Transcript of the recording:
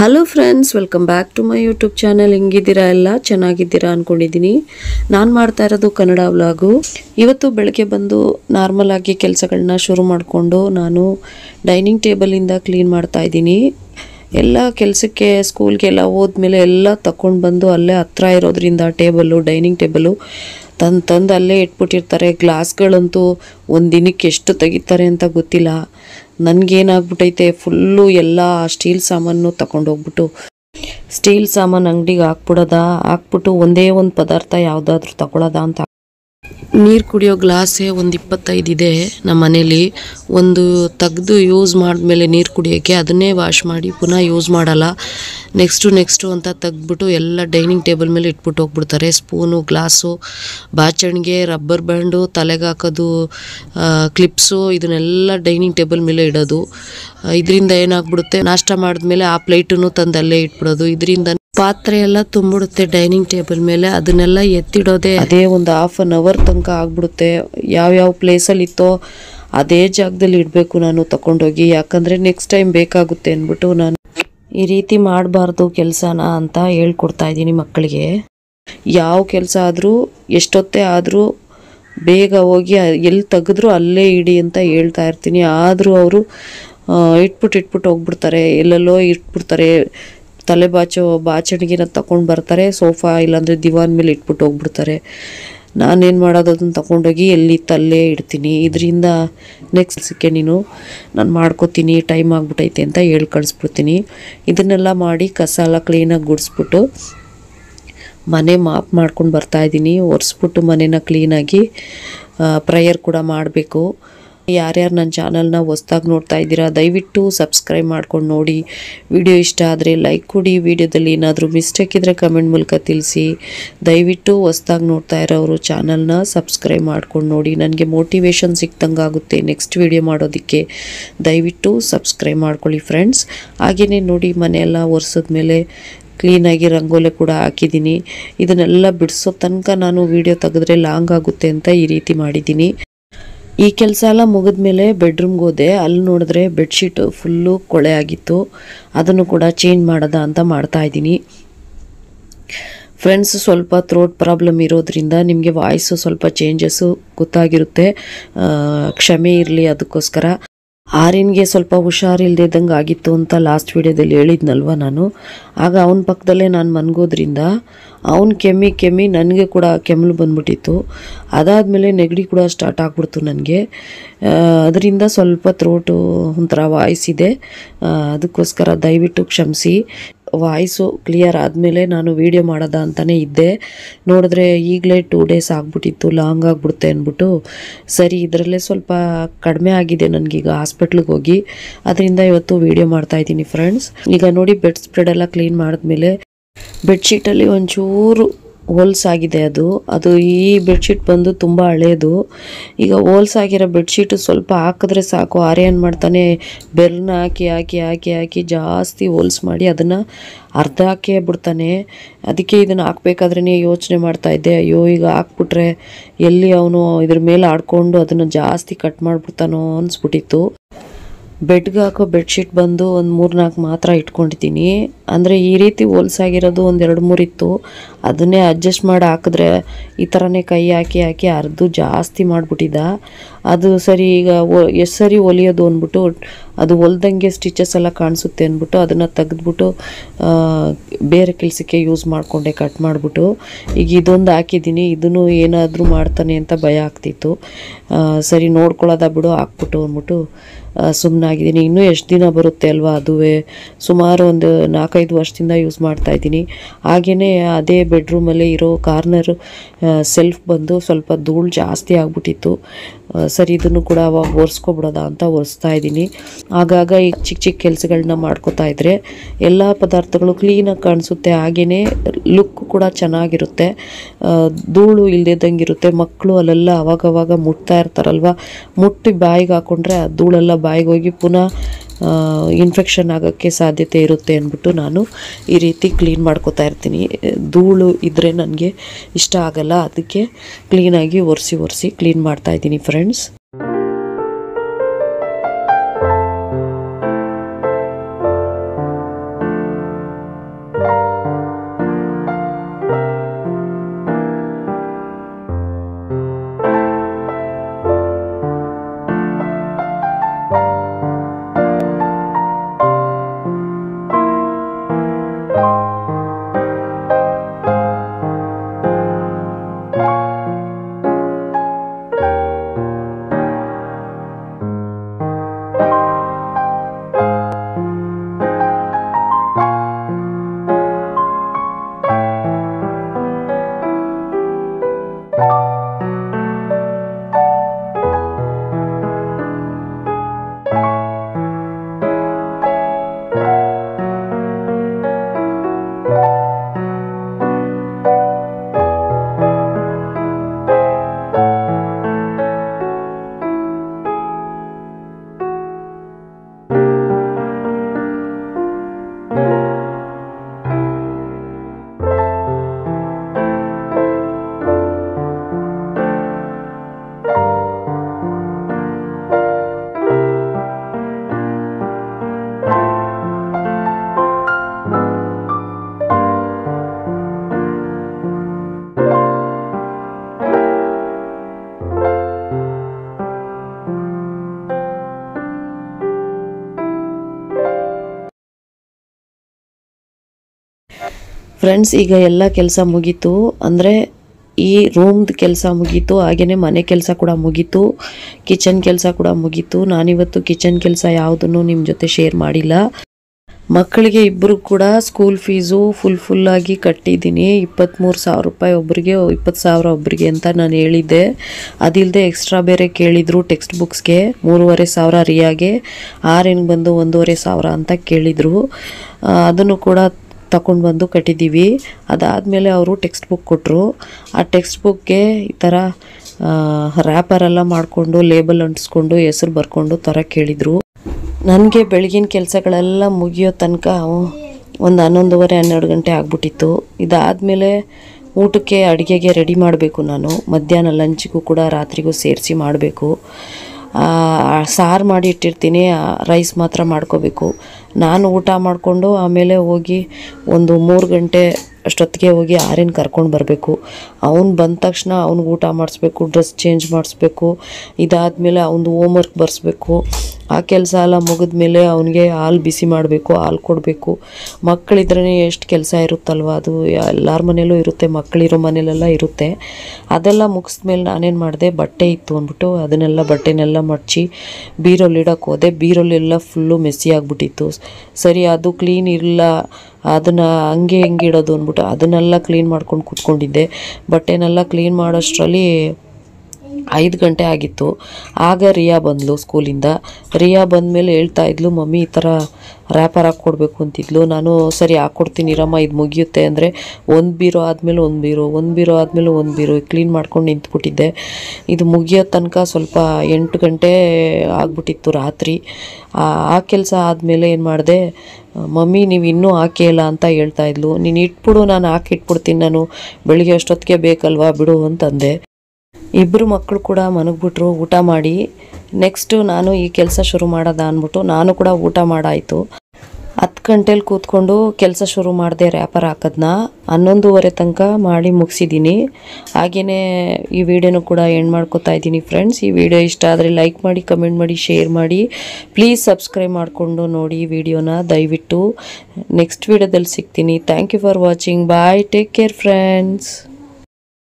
Hello friends welcome back to my YouTube channel ಹೆಂಗಿದ್ದೀರಾ ಎಲ್ಲ? ಚೆನ್ನಾಗಿದ್ದೀರಾ ಅಂದ್ಕೊಂಡಿದ್ದೀನಿ ನಾನು ಮಾಡ್ತಾ ಇರೋದು ಕನ್ನಡ ವ್ಲಾಗು ಇವತ್ತು ಬೆಳಗ್ಗೆ ಬಂದು ನಾರ್ಮಲ್ ಆಗಿ ಕೆಲಸಗಳನ್ನ ಶುರು ಮಾಡಿಕೊಂಡು ನಾನು ಡೈನಿಂಗ್ ಟೇಬಲಿಂದ ಕ್ಲೀನ್ ಮಾಡ್ತಾ ಇದ್ದೀನಿ. ಎಲ್ಲ ಕೆಲಸಕ್ಕೆ ಸ್ಕೂಲ್ಗೆಲ್ಲ ಹೋದ್ಮೇಲೆ ಎಲ್ಲ ತಗೊಂಡು ಬಂದು ಅಲ್ಲೇ ಹತ್ರ ಇರೋದ್ರಿಂದ ಟೇಬಲು ಡೈನಿಂಗ್ ಟೇಬಲು ತಂದು ತಂದು ಅಲ್ಲೇ ಇಟ್ಬಿಟ್ಟಿರ್ತಾರೆ. ಗ್ಲಾಸ್ಗಳಂತೂ ಒಂದು ದಿನಕ್ಕೆ ಎಷ್ಟು ತೆಗಿತಾರೆ ಅಂತ ಗೊತ್ತಿಲ್ಲ. ನನಗೇನಾಗ್ಬಿಟ್ಟೈತೆ ಫುಲ್ಲು ಎಲ್ಲ ಸ್ಟೀಲ್ ಸಾಮಾನು ತಗೊಂಡೋಗ್ಬಿಟ್ಟು ಸ್ಟೀಲ್ ಸಾಮಾನು ಅಂಗಡಿಗೆ ಹಾಕ್ಬಿಡೋದಾ? ಹಾಕ್ಬಿಟ್ಟು ಒಂದೇ ಒಂದು ಪದಾರ್ಥ ಯಾವುದಾದ್ರೂ ತಗೊಳ್ಳೋದಾ ಅಂತ ನೀರು ಕುಡಿಯೋ ಗ್ಲಾಸೇ ಒಂದು ಇಪ್ಪತ್ತೈದು ಇದೆ ನಮ್ಮ ಮನೇಲಿ. ಒಂದು ತೆಗ್ದು ಯೂಸ್ ಮಾಡಿದ್ಮೇಲೆ ನೀರು ಕುಡಿಯೋಕ್ಕೆ ಅದನ್ನೇ ವಾಶ್ ಮಾಡಿ ಪುನಃ ಯೂಸ್ ಮಾಡಲ್ಲ. ನೆಕ್ಸ್ಟು ನೆಕ್ಸ್ಟು ಅಂತ ತೆಗೆದ್ಬಿಟ್ಟು ಎಲ್ಲ ಡೈನಿಂಗ್ ಟೇಬಲ್ ಮೇಲೆ ಇಟ್ಬಿಟ್ಟು ಹೋಗ್ಬಿಡ್ತಾರೆ. ಸ್ಪೂನು ಗ್ಲಾಸು ಬಾಚಣಿಗೆ ರಬ್ಬರ್ ಬ್ಯಾಂಡು ತಲೆಗೆ ಹಾಕೋದು ಕ್ಲಿಪ್ಸು ಇದನ್ನೆಲ್ಲ ಡೈನಿಂಗ್ ಟೇಬಲ್ ಮೇಲೆ ಇಡೋದು. ಇದರಿಂದ ಏನಾಗ್ಬಿಡುತ್ತೆ? ನಾಷ್ಟ ಮಾಡಿದ್ಮೇಲೆ ಆ ಪ್ಲೇಟನ್ನು ತಂದು ಅಲ್ಲೇ ಇಟ್ಬಿಡೋದು. ಇದರಿಂದ ಪಾತ್ರೆ ಎಲ್ಲ ತುಂಬಿಡುತ್ತೆ ಡೈನಿಂಗ್ ಟೇಬಲ್ ಮೇಲೆ, ಅದನ್ನೆಲ್ಲ ಎತ್ತಿಡೋದೇ ಅದೇ ಒಂದು ಹಾಫ್ ಅನ್ ಅವರ್ ತನಕ ಆಗ್ಬಿಡುತ್ತೆ. ಯಾವ್ಯಾವ ಪ್ಲೇಸಲ್ಲಿ ಇತ್ತೋ ಅದೇ ಜಾಗದಲ್ಲಿ ಇಡಬೇಕು ನಾನು ತಗೊಂಡೋಗಿ ಯಾಕಂದರೆ ನೆಕ್ಸ್ಟ್ ಟೈಮ್ ಬೇಕಾಗುತ್ತೆ ಅಂದ್ಬಿಟ್ಟು ನಾನು ಈ ರೀತಿ ಮಾಡಬಾರ್ದು ಕೆಲಸನ ಅಂತ ಹೇಳ್ಕೊಡ್ತಾ ಇದ್ದೀನಿ ಮಕ್ಕಳಿಗೆ. ಯಾವ ಕೆಲಸ ಆದರೂ, ಎಷ್ಟೊತ್ತೇ ಆದರೂ ಬೇಗ ಹೋಗಿ ಎಲ್ಲಿ ತೆಗೆದ್ರೂ ಅಲ್ಲೇ ಇಡಿ ಅಂತ ಹೇಳ್ತಾ ಇರ್ತೀನಿ. ಆದರೂ ಅವರು ಇಟ್ಬಿಟ್ಟು ಇಟ್ಬಿಟ್ಟು ಹೋಗ್ಬಿಡ್ತಾರೆ. ಎಲ್ಲೆಲ್ಲೋ ಇಟ್ಬಿಡ್ತಾರೆ. ತಲೆ ಬಾಚೋ ಬಾಚಣಿಗೆನ ತಗೊಂಡು ಬರ್ತಾರೆ, ಸೋಫಾ ಇಲ್ಲಾಂದರೆ ದಿವಾನ್ ಮೇಲೆ ಇಟ್ಬಿಟ್ಟು ಹೋಗ್ಬಿಡ್ತಾರೆ. ನಾನೇನು ಮಾಡೋದು ಅದನ್ನು ತಗೊಂಡೋಗಿ ಎಲ್ಲಿ ತಲ್ಲೇ ಇಡ್ತೀನಿ. ಇದರಿಂದ ನೆಕ್ಸ್ಟ್ ಸಿಕ್ಕೆ ನೀನು ನಾನು ಮಾಡ್ಕೋತೀನಿ ಟೈಮ್ ಆಗ್ಬಿಟ್ಟೈತೆ ಅಂತ ಹೇಳಿ ಕಳಿಸ್ಬಿಡ್ತೀನಿ. ಇದನ್ನೆಲ್ಲ ಮಾಡಿ ಕಸ ಎಲ್ಲ ಕ್ಲೀನಾಗಿ ಗುಡಿಸ್ಬಿಟ್ಟು ಮನೆ ಮಾಪ್ ಮಾಡ್ಕೊಂಡು ಬರ್ತಾಯಿದ್ದೀನಿ ಒರೆಸ್ಬಿಟ್ಟು ಮನೇನ ಕ್ಲೀನಾಗಿ ಪ್ರೇಯರ್ ಕೂಡ ಮಾಡಬೇಕು. ಯಾರ್ಯಾರು ನನ್ನ ಚಾನಲ್ನ ಹೊಸ್ದಾಗಿ ನೋಡ್ತಾ ಇದ್ದೀರಾ, ದಯವಿಟ್ಟು ಸಬ್ಸ್ಕ್ರೈಬ್ ಮಾಡ್ಕೊಂಡು ನೋಡಿ. ವಿಡಿಯೋ ಇಷ್ಟ ಆದರೆ ಲೈಕ್ ಕೊಡಿ. ವಿಡಿಯೋದಲ್ಲಿ ಏನಾದರೂ ಮಿಸ್ಟೇಕ್ ಇದ್ದರೆ ಕಮೆಂಟ್ ಮೂಲಕ ತಿಳಿಸಿ. ದಯವಿಟ್ಟು ಹೊಸ್ದಾಗಿ ನೋಡ್ತಾ ಇರೋರು ಚಾನಲ್ನ ಸಬ್ಸ್ಕ್ರೈಬ್ ಮಾಡ್ಕೊಂಡು ನೋಡಿ. ನನಗೆ ಮೋಟಿವೇಶನ್ ಸಿಕ್ತಂಗೆ ಆಗುತ್ತೆ ನೆಕ್ಸ್ಟ್ ವಿಡಿಯೋ ಮಾಡೋದಕ್ಕೆ. ದಯವಿಟ್ಟು ಸಬ್ಸ್ಕ್ರೈಬ್ ಮಾಡ್ಕೊಳ್ಳಿ ಫ್ರೆಂಡ್ಸ್ ಹಾಗೆಯೇ ನೋಡಿ ಮನೆಯೆಲ್ಲ ಒರೆಸಿದ್ಮೇಲೆ ಕ್ಲೀನಾಗಿ ರಂಗೋಲೆ ಕೂಡ ಹಾಕಿದ್ದೀನಿ. ಇದನ್ನೆಲ್ಲ ಬಿಡಿಸೋ ತನಕ ನಾನು ವಿಡಿಯೋ ತೆಗೆದ್ರೆ ಲಾಂಗ್ ಆಗುತ್ತೆ ಅಂತ ಈ ರೀತಿ ಮಾಡಿದ್ದೀನಿ. ಈ ಕೆಲಸ ಎಲ್ಲ ಮುಗಿದ್ಮೇಲೆ ಬೆಡ್ರೂಮ್ಗೆ ಹೋದೆ. ಅಲ್ಲಿ ನೋಡಿದ್ರೆ ಬೆಡ್ಶೀಟ್ ಫುಲ್ಲು ಕೊಳೆ ಆಗಿತ್ತು. ಅದನ್ನು ಕೂಡ ಚೇಂಜ್ ಮಾಡೋದ ಅಂತ ಮಾಡ್ತಾ ಇದ್ದೀನಿ. ಫ್ರೆಂಡ್ಸ್ ಸ್ವಲ್ಪ ಥ್ರೋಟ್ ಪ್ರಾಬ್ಲಮ್ ಇರೋದ್ರಿಂದ ನಿಮಗೆ ವಾಯ್ಸು ಸ್ವಲ್ಪ ಚೇಂಜಸ್ಸು ಗೊತ್ತಾಗಿರುತ್ತೆ. ಕ್ಷಮೆ ಇರಲಿ ಅದಕ್ಕೋಸ್ಕರ. ಆರ್ಯನ್ಗೆ ಸ್ವಲ್ಪ ಹುಷಾರಿಲ್ದಿದ್ದಂಗೆ ಆಗಿತ್ತು ಅಂತ ಲಾಸ್ಟ್ ವಿಡಿಯೋದಲ್ಲಿ ಹೇಳಿದ್ನಲ್ವ ನಾನು. ಆಗ ಅವನ ಪಕ್ಕದಲ್ಲೇ ನಾನು ಮನ್ಗೋದ್ರಿಂದ ಅವನ ಕೆಮ್ಮಿ ಕೆಮ್ಮಿ ನನಗೆ ಕೂಡ ಕೆಮ್ಮಲು ಬಂದ್ಬಿಟ್ಟಿತ್ತು. ಅದಾದಮೇಲೆ ನೆಗಡಿ ಕೂಡ ಸ್ಟಾರ್ಟ್ ಆಗ್ಬಿಡ್ತು ನನಗೆ. ಅದರಿಂದ ಸ್ವಲ್ಪ ತ್ರೋಟು ಒಂಥರ ವಾಯ್ಸ್ ಅದಕ್ಕೋಸ್ಕರ ದಯವಿಟ್ಟು ಕ್ಷಮಿಸಿ. ವಾಯ್ಸು ಕ್ಲಿಯರ್ ಆದಮೇಲೆ ನಾನು ವೀಡಿಯೋ ಮಾಡೋದ ಅಂತಲೇ ಇದ್ದೆ. ನೋಡಿದ್ರೆ ಈಗಲೇ ಟೂ ಡೇಸ್ ಆಗಿಬಿಟ್ಟಿತ್ತು ಲಾಂಗ್ ಆಗಿಬಿಡುತ್ತೆ ಅಂದ್ಬಿಟ್ಟು. ಸರಿ, ಇದರಲ್ಲೇ ಸ್ವಲ್ಪ ಕಡಿಮೆ ಆಗಿದೆ ನನಗೀಗ ಹಾಸ್ಪಿಟ್ಲಿಗೆ ಹೋಗಿ. ಅದರಿಂದ ಇವತ್ತು ವೀಡಿಯೋ ಮಾಡ್ತಾ ಇದ್ದೀನಿ ಫ್ರೆಂಡ್ಸ್ ಈಗ ನೋಡಿ ಬೆಡ್ ಸ್ಪ್ರೆಡ್ ಎಲ್ಲ ಕ್ಲೀನ್ ಮಾಡಿದ್ಮೇಲೆ ಬೆಡ್ಶೀಟಲ್ಲಿ ಒಂಚೂರು ಹೋಲ್ಸ್ ಆಗಿದೆ ಅದು. ಅದು ಈ ಬೆಡ್ಶೀಟ್ ಬಂದು ತುಂಬ ಹಳೆಯದು ಈಗ ಹೋಲ್ಸ್ ಆಗಿರೋ ಬೆಡ್ಶೀಟು ಸ್ವಲ್ಪ ಹಾಕಿದ್ರೆ ಸಾಕು. ಏನು ಮಾಡ್ತಾನೆ? ಬೆರ್ನ ಹಾಕಿ ಹಾಕಿ ಹಾಕಿ ಹಾಕಿ ಜಾಸ್ತಿ ಹೋಲ್ಸ್ ಮಾಡಿ ಅದನ್ನು ಅರ್ಧ ಹಾಕೇ ಬಿಡ್ತಾನೆ. ಅದಕ್ಕೆ ಇದನ್ನು ಹಾಕ್ಬೇಕಾದ್ರೇ ಯೋಚನೆ ಮಾಡ್ತಾ ಇದ್ದೆ. ಅಯ್ಯೋ, ಈಗ ಹಾಕ್ಬಿಟ್ರೆ ಎಲ್ಲಿ ಅವನು ಇದ್ರ ಮೇಲೆ ಆಡ್ಕೊಂಡು ಅದನ್ನು ಜಾಸ್ತಿ ಕಟ್ ಮಾಡಿಬಿಡ್ತಾನೋ ಅನಿಸ್ಬಿಟ್ಟಿತ್ತು. ಬೆಡ್ಗೆ ಹಾಕೋ ಬೆಡ್ಶೀಟ್ ಬಂದು ಒಂದು ಮೂರು ನಾಲ್ಕು ಮಾತ್ರ ಇಟ್ಕೊಂಡಿದ್ದೀನಿ. ಅಂದರೆ ಈ ರೀತಿ ಹೋಲ್ಸಾಗಿರೋದು ಒಂದು ಎರಡು ಮೂರು ಇತ್ತು. ಅದನ್ನೇ ಅಡ್ಜಸ್ಟ್ ಮಾಡಿ ಹಾಕಿದ್ರೆ ಈ ಥರನೇ ಕೈ ಹಾಕಿ ಹಾಕಿ ಅರ್ದು ಜಾಸ್ತಿ ಮಾಡಿಬಿಟ್ಟಿದ್ದ. ಅದು ಸರಿ ಈಗ ಎಷ್ಟು ಸರಿ ಹೊಲಿಯೋದು ಅಂದ್ಬಿಟ್ಟು ಅದು ಹೊಲ್ದಂಗೆ ಸ್ಟಿಚಸ್ ಎಲ್ಲ ಕಾಣಿಸುತ್ತೆ ಅಂದ್ಬಿಟ್ಟು ಅದನ್ನು ತೆಗೆದ್ಬಿಟ್ಟು ಬೇರೆ ಕೆಲಸಕ್ಕೆ ಯೂಸ್ ಮಾಡಿಕೊಂಡೆ, ಕಟ್ ಮಾಡಿಬಿಟ್ಟು. ಈಗ ಇದೊಂದು ಹಾಕಿದ್ದೀನಿ. ಇದನ್ನು ಏನಾದರೂ ಮಾಡ್ತಾನೆ ಅಂತ ಭಯ ಆಗ್ತಿತ್ತು. ಸರಿ ನೋಡ್ಕೊಳ್ಳೋದ ಬಿಡು, ಹಾಕ್ಬಿಟ್ಟು ಅಂದ್ಬಿಟ್ಟು ಸುಮ್ಮನಾಗಿದ್ದೀನಿ ಇನ್ನೂ ಎಷ್ಟು ದಿನ ಬರುತ್ತೆ ಅಲ್ವಾ ಅದುವೇ? ಸುಮಾರು ಒಂದು ನಾಲ್ಕೈದು ವರ್ಷದಿಂದ ಯೂಸ್ ಮಾಡ್ತಾ ಇದ್ದೀನಿ. ಹಾಗೆಯೇ ಅದೇ ಬೆಡ್ರೂಮಲ್ಲೇ ಇರೋ ಕಾರ್ನರ್ ಸೆಲ್ಫ್ ಬಂದು ಸ್ವಲ್ಪ ಧೂಳು ಜಾಸ್ತಿ ಆಗ್ಬಿಟ್ಟಿತ್ತು. ಸರಿ, ಇದನ್ನು ಕೂಡ ಅವಾಗ ಒರೆಸ್ಕೊಬಿಡೋದ ಅಂತ ಒರೆಸ್ತಾ ಇದ್ದೀನಿ. ಆಗಾಗ ಈ ಚಿಕ್ಕ ಚಿಕ್ಕ ಕೆಲಸಗಳನ್ನ ಮಾಡ್ಕೋತಾ ಇದ್ರೆ ಎಲ್ಲ ಪದಾರ್ಥಗಳು ಕ್ಲೀನಾಗಿ ಕಾಣಿಸುತ್ತೆ. ಹಾಗೆಯೇ ಲುಕ್ ಕೂಡ ಚೆನ್ನಾಗಿರುತ್ತೆ. ಧೂಳು ಇಲ್ಲದಿದ್ದಂಗೆ ಇರುತ್ತೆ. ಮಕ್ಕಳು ಅಲ್ಲೆಲ್ಲ ಅವಾಗವಾಗ ಮುಟ್ತಾ ಇರ್ತಾರಲ್ವ? ಮುಟ್ಟಿ ಬಾಯಿಗೆ ಹಾಕೊಂಡ್ರೆ ಆ ಧೂಳೆಲ್ಲ ಬಾಯಿಗೆ ಹೋಗಿ ಪುನಃ ಇನ್ಫೆಕ್ಷನ್ ಆಗೋಕ್ಕೆ ಸಾಧ್ಯತೆ ಇರುತ್ತೆ ಅಂದ್ಬಿಟ್ಟು ನಾನು ಈ ರೀತಿ ಕ್ಲೀನ್ ಮಾಡ್ಕೋತಾ ಇರ್ತೀನಿ. ಧೂಳು ಇದ್ದರೆ ನನಗೆ ಇಷ್ಟ ಆಗಲ್ಲ. ಅದಕ್ಕೆ ಕ್ಲೀನಾಗಿ ಒರೆಸಿ ಒರೆಸಿ ಕ್ಲೀನ್ ಮಾಡ್ತಾ ಇದ್ದೀನಿ ಫ್ರೆಂಡ್ಸ್ ಫ್ರೆಂಡ್ಸ್ ಈಗ ಎಲ್ಲ ಕೆಲಸ ಮುಗೀತು. ಅಂದರೆ ಈ ರೂಮ್ದು ಕೆಲಸ ಮುಗೀತು ಹಾಗೆಯೇ ಮನೆ ಕೆಲಸ ಕೂಡ ಮುಗೀತು ಕಿಚನ್ ಕೆಲಸ ಕೂಡ ಮುಗೀತು. ನಾನಿವತ್ತು ಕಿಚನ್ ಕೆಲಸ ಯಾವುದನ್ನು ನಿಮ್ಮ ಜೊತೆ ಶೇರ್ ಮಾಡಿಲ್ಲ. ಮಕ್ಕಳಿಗೆ ಇಬ್ಬರು ಕೂಡ ಸ್ಕೂಲ್ ಫೀಸು ಫುಲ್ ಫುಲ್ಲಾಗಿ ಕಟ್ಟಿದ್ದೀನಿ. ಇಪ್ಪತ್ತ್ಮೂರು ಸಾವಿರ ರೂಪಾಯಿ ಒಬ್ಬರಿಗೆ ಇಪ್ಪತ್ತು ಸಾವಿರ ಒಬ್ಬರಿಗೆ ಅಂತ ನಾನು ಹೇಳಿದ್ದೆ. ಅದಿಲ್ಲದೆ ಎಕ್ಸ್ಟ್ರಾ ಬೇರೆ ಕೇಳಿದರು ಟೆಕ್ಸ್ಟ್ ಬುಕ್ಸ್ಗೆ ಮೂರುವರೆ ಸಾವಿರ ರಿಯಾಗೆ. ಆರೇನು ಬಂದು ಒಂದೂವರೆ ಸಾವಿರ ಅಂತ ಕೇಳಿದರು. ಅದನ್ನು ಕೂಡ ತಗೊಂಡು ಬಂದು ಕಟ್ಟಿದ್ದೀವಿ ಅದಾದಮೇಲೆ ಅವರು ಟೆಕ್ಸ್ಟ್ ಬುಕ್ ಕೊಟ್ಟರು ಆ ಟೆಕ್ಸ್ಟ್ ಬುಕ್ಗೆ ಈ ಥರ ರ್ಯಾಪರೆಲ್ಲ ಮಾಡಿಕೊಂಡು ಲೇಬಲ್ ಅಂಟಿಸ್ಕೊಂಡು, ಹೆಸರು ಬರ್ಕೊಂಡು ಥರ ಕೇಳಿದರು. ನನಗೆ ಬೆಳಗಿನ ಕೆಲಸಗಳೆಲ್ಲ ಮುಗಿಯೋ ತನಕ ಒಂದು ಹನ್ನೊಂದುವರೆ, ಹನ್ನೆರಡು ಗಂಟೆ ಆಗ್ಬಿಟ್ಟಿತ್ತು. ಇದಾದಮೇಲೆ ಊಟಕ್ಕೆ, ಅಡುಗೆಗೆ ರೆಡಿ ಮಾಡಬೇಕು ನಾನು. ಮಧ್ಯಾಹ್ನ ಲಂಚ್ಗೂ ಕೂಡ ರಾತ್ರಿಗೂ ಸೇರಿಸಿ ಮಾಡಬೇಕು. ಸಾರು ಮಾಡಿ ಇಟ್ಟಿರ್ತೀನಿ ರೈಸ್ ಮಾತ್ರ ಮಾಡ್ಕೋಬೇಕು. ನಾನು ಊಟ ಮಾಡಿಕೊಂಡು ಆಮೇಲೆ ಹೋಗಿ ಒಂದು ಮೂರು ಗಂಟೆ ಅಷ್ಟೊತ್ತಿಗೆ ಹೋಗಿ ಆರ್ಯನ್ ಕರ್ಕೊಂಡು ಬರಬೇಕು. ಅವ್ನು ಬಂದ ತಕ್ಷಣ ಅವ್ನಿಗೆ ಊಟ ಮಾಡಿಸ್ಬೇಕು, ಡ್ರೆಸ್ ಚೇಂಜ್ ಮಾಡಿಸ್ಬೇಕು. ಇದಾದಮೇಲೆ ಅವ್ನದು ಹೋಮ್ವರ್ಕ್ ಬರೆಸ್ಬೇಕು. ಆ ಕೆಲಸ ಎಲ್ಲ ಮುಗಿದ್ಮೇಲೆ ಅವನಿಗೆ ಹಾಲು ಬಿಸಿ ಮಾಡಬೇಕು, ಹಾಲು ಕೊಡಬೇಕು. ಮಕ್ಕಳಿದ್ರೇ ಎಷ್ಟು ಕೆಲಸ ಇರುತ್ತಲ್ವ ಅದು? ಎಲ್ಲರ ಮನೇಲೂ ಇರುತ್ತೆ ಮಕ್ಕಳಿರೋ ಮನೇಲೆಲ್ಲ ಇರುತ್ತೆ. ಅದೆಲ್ಲ ಮುಗಿಸ್ಮೇಲೆ ನಾನೇನು ಮಾಡಿದೆ, ಬಟ್ಟೆ ಇತ್ತು ಅಂದ್ಬಿಟ್ಟು ಅದನ್ನೆಲ್ಲ ಬಟ್ಟೆನೆಲ್ಲ ಮಡಚಿ ಇಡೋಕೆ ಹೋದೆ. ಬೀರಲ್ಲೆಲ್ಲ ಫುಲ್ಲು ಮೆಸ್ಸಿ ಆಗಿಬಿಟ್ಟಿತ್ತು. ಸರಿ, ಅದು ಕ್ಲೀನ್ ಇಲ್ಲ, ಅದನ್ನು ಹಂಗೆ ಹೆಂಗೆ ಇಡೋದು ಅಂದ್ಬಿಟ್ಟು ಅದನ್ನೆಲ್ಲ ಕ್ಲೀನ್ ಮಾಡ್ಕೊಂಡು ಕೂತ್ಕೊಂಡಿದ್ದೆ. ಬಟ್ಟೆನೆಲ್ಲ ಕ್ಲೀನ್ ಮಾಡೋಷ್ಟರಲ್ಲಿ ಐದು ಗಂಟೆ ಆಗಿತ್ತು. ಆಗ ರಿಯಾ ಬಂದಳು ಸ್ಕೂಲಿಂದ. ರಿಯಾ ಬಂದಮೇಲೆ ಹೇಳ್ತಾ ಇದ್ಲು, ಮಮ್ಮಿ, ಈ ಥರ ರ್ಯಾಪರ್ ಹಾಕ್ಕೊಡ್ಬೇಕು ಅಂತಿದ್ಲು. ನಾನು ಸರಿ ಹಾಕ್ಕೊಡ್ತೀನಿ ಇರಮ್ಮ ಇದು ಮುಗಿಯುತ್ತೆ. ಅಂದರೆ, ಒಂದು ಬೀರೋ ಆದಮೇಲೆ ಒಂದು ಬೀರೋ ಒಂದು ಬೀರೋ ಆದಮೇಲೆ ಒಂದು ಬೀರೋ ಕ್ಲೀನ್ ಮಾಡ್ಕೊಂಡು ನಿಂತ್ಬಿಟ್ಟಿದ್ದೆ. ಇದು ಮುಗಿಯೋ ತನಕ ಸ್ವಲ್ಪ ಎಂಟು ಗಂಟೆ ಆಗ್ಬಿಟ್ಟಿತ್ತು ರಾತ್ರಿ. ಆ ಕೆಲಸ ಆದಮೇಲೆ ಏನು ಮಾಡಿದೆ, ಮಮ್ಮಿ, ನೀವು ಇನ್ನೂ ಹಾಕಿಲ್ಲ ಅಂತ ಹೇಳ್ತಾ ಇದ್ಲು. ನೀನು ಇಟ್ಬಿಡು, ನಾನು ಹಾಕಿಟ್ಬಿಡ್ತೀನಿ ನಾನು ಬೆಳಿಗ್ಗೆ ಅಷ್ಟೊತ್ತಿಗೆ ಬೇಕಲ್ವಾ, ಬಿಡು ಅಂತಂದೆ. ಇಬ್ಬರು ಮಕ್ಕಳು ಕೂಡ ಮನಗ್ಬಿಟ್ರು ಊಟ ಮಾಡಿ. ನೆಕ್ಸ್ಟು ನಾನು ಈ ಕೆಲಸ ಶುರು ಮಾಡೋದ ಅಂದ್ಬಿಟ್ಟು ನಾನು ಕೂಡ ಊಟ ಮಾಡಾಯಿತು. ಹತ್ತು ಗಂಟೆಲಿ ಕೂತ್ಕೊಂಡು ಕೆಲಸ ಶುರು ಮಾಡಿದೆ ರ್ಯಾಪರ್ ಹಾಕೋದನ್ನ ಹನ್ನೊಂದುವರೆ ತನಕ ಮಾಡಿ ಮುಗಿಸಿದ್ದೀನಿ ಹಾಗೆಯೇ ಈ ವಿಡಿಯೋನು ಕೂಡ ಎಂಡ್ ಮಾಡ್ಕೊತಾ ಇದ್ದೀನಿ ಫ್ರೆಂಡ್ಸ್ ಈ ವಿಡಿಯೋ ಇಷ್ಟ ಆದರೆ ಲೈಕ್ ಮಾಡಿ ಕಮೆಂಟ್ ಮಾಡಿ ಶೇರ್ ಮಾಡಿ. ಪ್ಲೀಸ್ ಸಬ್ಸ್ಕ್ರೈಬ್ ಮಾಡಿಕೊಂಡು ನೋಡಿ ವಿಡಿಯೋನ ದಯವಿಟ್ಟು. ನೆಕ್ಸ್ಟ್ ವಿಡಿಯೋದಲ್ಲಿ ಸಿಗ್ತೀನಿ. Thank you for watching bye take care friends